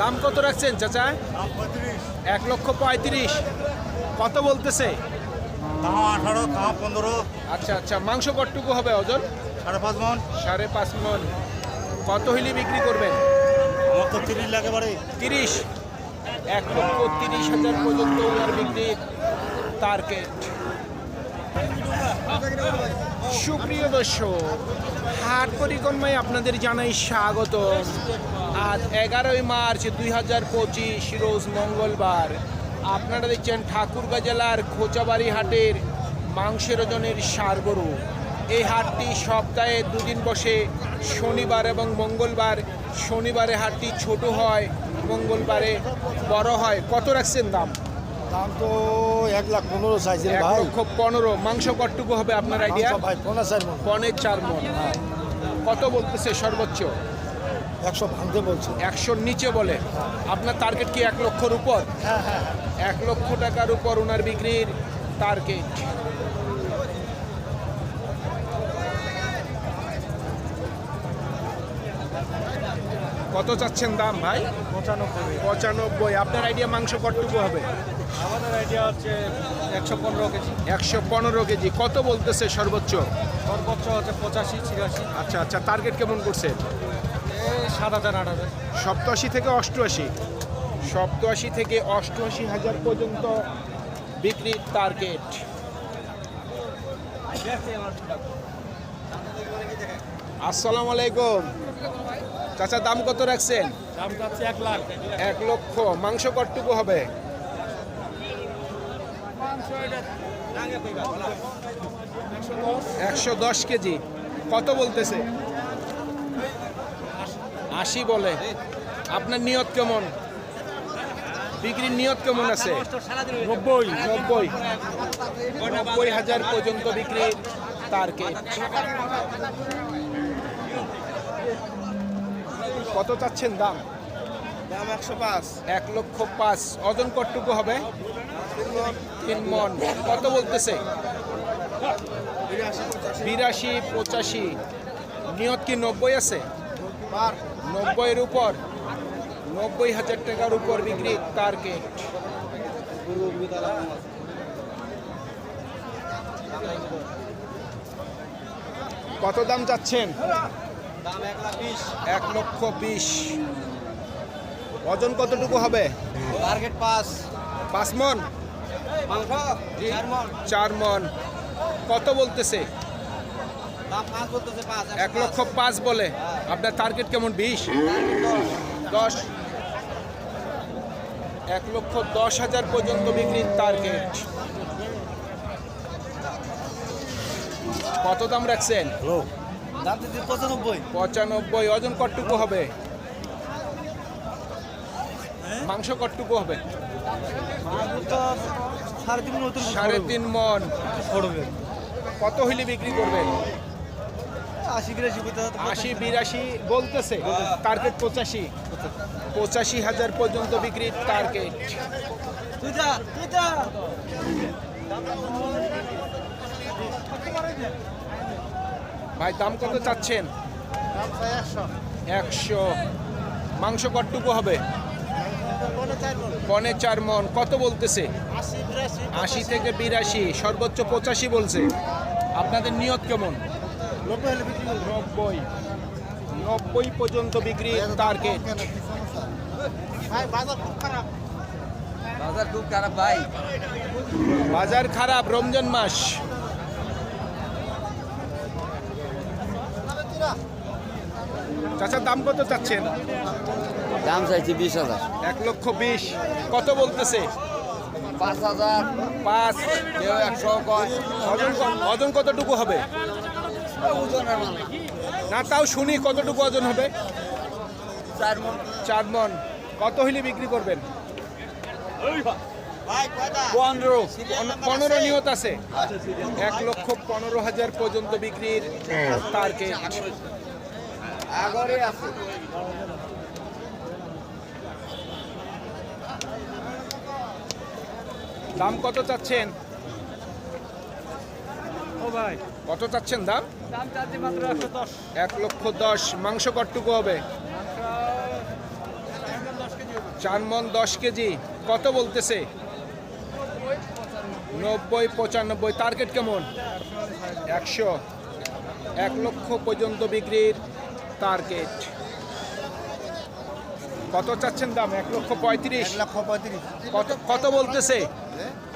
দাম কত রাখছেন চাচা? এক লক্ষ পঁয়ত্রিশ। কত বলতেছে? আঠারো পনেরো। আচ্ছা আচ্ছা মাংস কতটুকু হবে ওজন? সাড়ে পাঁচ মন। সাড়ে পাঁচ মন। কত হিলি বিক্রি করবেন? আমার তো তিরিশ লাগে বাড়ি। তিরিশ। এক লক্ষ তিরিশ হাজার পর্যন্ত ওনার বিক্রির টার্গেট সুপ্রিয় দর্শক, হাট পরিক্রমায় আপনাদের জানাই স্বাগত। আজ এগারোই মার্চ দুই হাজার পঁচিশ, রোজ মঙ্গলবার। আপনারা দেখছেন ঠাকুরগাঁ জেলার খোঁচাবাড়ি হাটের মাংসের ওজনের সার গরু এই হাটটি সপ্তাহে দুদিন বসে, শনিবার এবং মঙ্গলবার। শনিবারে হাটটি ছোট হয়, মঙ্গলবারে বড় হয়। কত রাখছেন দাম? দাম তো এক লাখ পনেরো চাইছেন এক ভাই। লক্ষ পনেরো। মাংস কতটুকু হবে আপনার আইডিয়া মাংস ভাই পনেরো চার মন। পনেরো চার মন। কত বলতেছে সর্বোচ্চ? একশো ভাঙতে বলছে। একশোর নিচে বলে। আপনার টার্গেট কি এক লক্ষর উপর? এক লক্ষ টাকার উপর ওনার বিক্রির টার্গেট কত চাচ্ছেন দাম ভাই? পঁচানব্বই। পঁচানব্বই। আপনার আইডিয়া মাংস কতটুকু হবে? আমাদের আইডিয়া হচ্ছে একশো পনেরো কেজি। একশো পনেরো কেজি। কত বলতেছে সর্বোচ্চ? সর্বোচ্চ হচ্ছে পঁচাশি ছিয়াশি। আচ্ছা আচ্ছা টার্গেট কেমন করছে? সাত হাজার আট হাজার। সপ্তাশি থেকে অষ্টআশি। সপ্তাশি থেকে অষ্টআশি হাজার পর্যন্ত বিক্রির টার্গেট আসসালামু আলাইকুম। চাচা দাম কত রাখছেন? দাম এক লাখ। এক লক্ষ। মাংস কতটুকু হবে? একশো দশ কেজি। কত বলতেছে? আশি বলে। আপনার নিয়ত কেমন? বিক্রির নিয়ত কেমন আছে? নব্বই। নব্বই। নব্বই হাজার পর্যন্ত বিক্রি টার্গেট কত চাচ্ছেন দাম? দাম একশো পাঁচ। এক লক্ষ পাঁচ। ওজন কতটুকু হবে? তিন মন। কত বলতেছে? বিরাশি পঁচাশি। নিয়ত কি নব্বই আছে? নব্বইয়ের উপর। নব্বই হাজার টাকার উপর বিক্রি টার্গেট। কত দাম চাচ্ছেন? দাম এক লক্ষ বিশ। ওজন কতটুকু হবে? টার্গেট পাঁচ। পাঁচ মন? চার মন। কত বলতেছে? এক লক্ষ পাঁচ। বলে। আপনার টার্গেট কেমন? বিশ? দশ? এক লক্ষ দশ হাজার পর্যন্ত বিক্রির টার্গেট কত দাম রাখছেন? দাম দিচ্ছে পঁচানব্বই। পঁচানব্বই ওজন কতটুকু হবে? মাংস কতটুকু হবে? সাড়ে তিন মন পড়বে কত হইলে বিক্রি করবেন আশি বিরাশি বলতেছে। টার্গেট পঁচাশি। পঁচাশি হাজার পর্যন্ত বিক্রির টার্গেট। ভাই, দাম কত চাচ্ছেন? একশো। মাংস কতটুকু হবে? পনে চার মন। কত বলতেছে? আশি থেকে বিরাশি, সর্বোচ্চ পঁচাশি বলছে। আপনাদের নিয়ত কেমন? নব্বই। নব্বই পর্যন্ত বিক্রি টার্গেট বাজার খুব ভাই। বাজার খারাপ, রমজান মাস। চাচা দাম কত চাচ্ছেন? দাম চাইছি বিশ হাজার। এক লক্ষ বিশ। কত বলতেছে? পাঁচ হাজার। পাঁচ। কেউ একশো ওজন কতটুকু হবে? না তাও শুনি কতটুকু ওজন হবে। চার মন। চার মন। কত হইলে বিক্রি করবেন? পনেরো। পন- পনেরো নিয়ত আছে। এক লক্ষ পনেরো হাজার পর্যন্ত বিক্রির টার্গেট আগরে আছে। দাম কত চাচ্ছেন? ও ভাই। কত চাচ্ছেন দাম? দাম চাচ্ছি মাত্র একশো দশ। এক লক্ষ দশ। মাংস কটটুকু হবে? চার মন দশ কেজি। কত বলতেছে? নব্বই পঁচানব্বই। টার্গেট কেমন? একশো। এক লক্ষ পর্যন্ত বিক্রির টার্গেট কত চাচ্ছেন দাম? এক লক্ষ পঁয়ত্রিশ। লক্ষ পঁয়ত্রিশ। কত কত বলতেছে?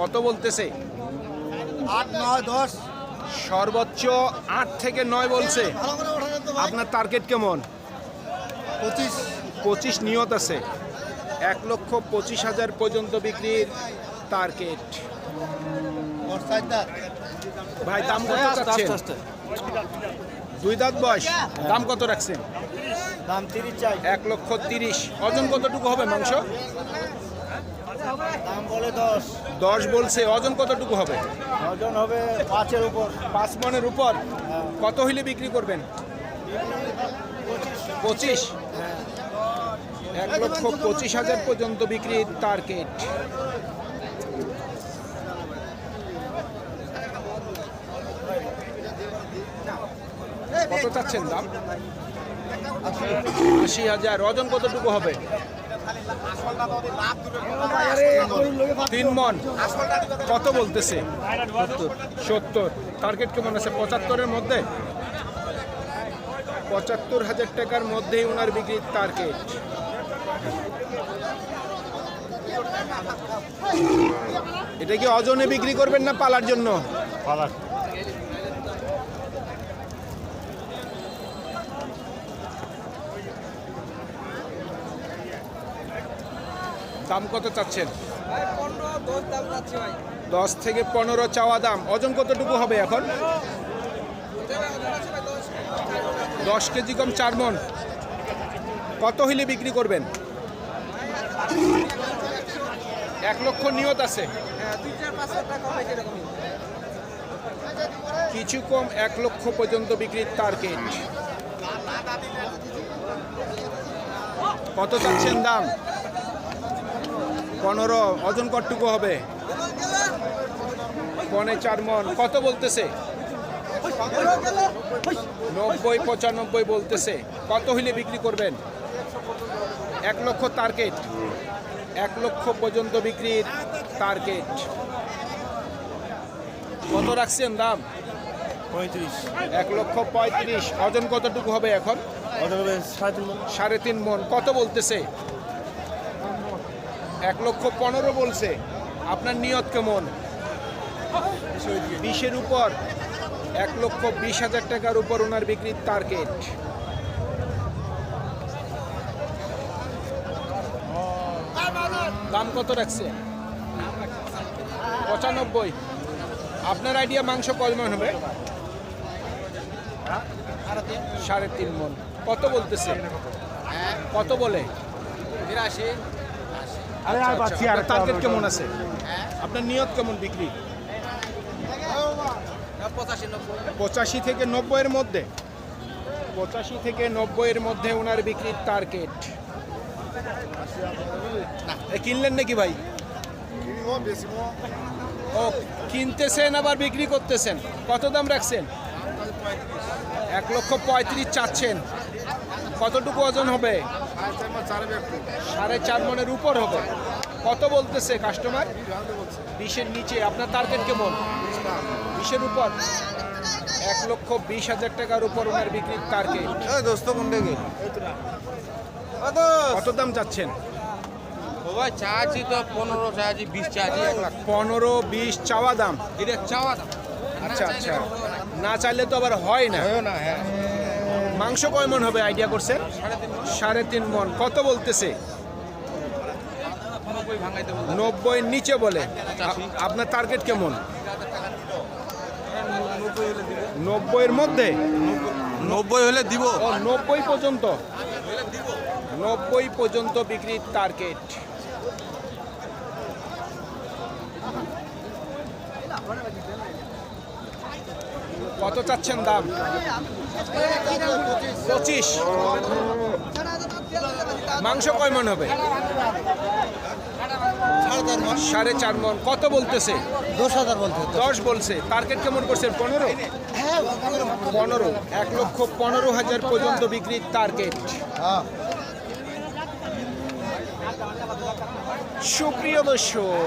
কত বলতেছে? আট নয় দশ। সর্বোচ্চ আট থেকে নয় বলছে। আপনার টার্গেট কেমন? পঁচিশ। পঁচিশ নিয়ত আছে। এক লক্ষ পঁচিশ হাজার পর্যন্ত বিক্রির টার্গেট ভাই দাম কত চাচ্ছেন? দুই দাঁত বয়স। দাম কত রাখছেন? দাম তিরিশ চাই। এক লক্ষ তিরিশ। ওজন কতটুকু হবে মাংস? দাম বলে দশ। দশ বলছে ওজন কতটুকু হবে? ওজন হবে পাঁচের উপর। পাঁচ মনের উপর? কত হইলে বিক্রি করবেন? পঁচিশ? এক লক্ষ পঁচিশ হাজার পর্যন্ত বিক্রির টার্গেট। কত চাচ্ছেন দাম? আশি হাজার। ওজন কতটুকু হবে? তিন মন। কত বলতেছে? সত্তর। টার্গেট কেমন আছে? পঁচাত্তরের মধ্যে? পঁচাত্তর হাজার টাকার মধ্যেই ওনার বিক্রির টার্গেট এটা কি অজনে বিক্রি করবেন না পালার জন্য? দাম কত চাচ্ছেন? দশ থেকে পনেরো চাওয়া দাম। ওজন কতটুকু হবে এখন? দশ কেজি কম চার মন। কত হইলে বিক্রি করবেন? এক লক্ষ নিয়ত আছে। কিছু কম এক লক্ষ পর্যন্ত বিক্রির টার্গেট কত চাচ্ছেন দাম? পনেরো ওজন কতটুকু হবে? পনে চার মন। কত বলতেছে? নব্বই পঁচানব্বই বলতেছে। কত হইলে বিক্রি করবেন? এক লক্ষ টার্গেট এক লক্ষ পর্যন্ত বিক্রির টার্গেট কত রাখছেন দাম? পঁয়ত্রিশ। এক লক্ষ পঁয়ত্রিশ। ওজন কতটুকু হবে এখন? সাড়ে তিন সাড়ে তিন মন। কত বলতেছে? এক লক্ষ পনেরো বলছে। আপনার নিয়ত কেমন? বিশের উপর, এক লক্ষ বিশ হাজার টাকার উপর ওনার বিক্রির টার্গেট দাম কত রাখছে? পঁচানব্বই। আপনার আইডিয়া মাংস কয়মন হবে? সাড়ে তিন মন। কত বলতেছে? কত বলে? বিরাশি। টার্গেট কেমন আছে? আপনার নিয়ত কেমন বিক্রি? পঁচাশি থেকে নব্বইয়ের মধ্যে? পঁচাশি থেকে নব্বইয়ের মধ্যে ওনার বিক্রির টার্গেট এ কিনলেন নাকি ভাই? ও কিনতেছেন আবার বিক্রি করতেছেন। কত দাম রাখছেন? এক লক্ষ পঁয়ত্রিশ চাচ্ছেন। কতটুকু ওজন হবে? সাড়ে চার মনের উপর হবে। কত বলতেছে কাস্টমার বিশের নিচে আপনার টার্গেট কেমন? বিশের উপর। এক লক্ষ বিশ হাজার টাকার উপর ওনার বিক্রির টার্গেট কত দাম চাচ্ছি তো পনেরো বিশ চাচ্ছি এক লাখ। পনেরো বিশ চাওয়া দাম? এটা চাওয়া দাম। আচ্ছা আচ্ছা। না চাইলে তো আবার হয় না। না হ্যাঁ। মাংস কয় মন হবে আইডিয়া করছেন? সাড়ে তিন মন। কত বলতেছে? নব্বই নিচে বলে। আপনার টার্গেট কেমন? নব্বইয়ের মধ্যে? নব্বই হলে দিব। নব্বই পর্যন্ত। নব্বই পর্যন্ত বিক্রির টার্গেট কত চাচ্ছেন দাম? পঁচিশ। মাংস কয় মন হবে? সাড়ে চার মন। কত বলতেছে? দশ হাজার বলতে দশ বলছে। টার্গেট কেমন করছে পনেরো? পনেরো। এক লক্ষ পনেরো হাজার পর্যন্ত বিক্রির টার্গেট। সুপ্রিয় দর্শক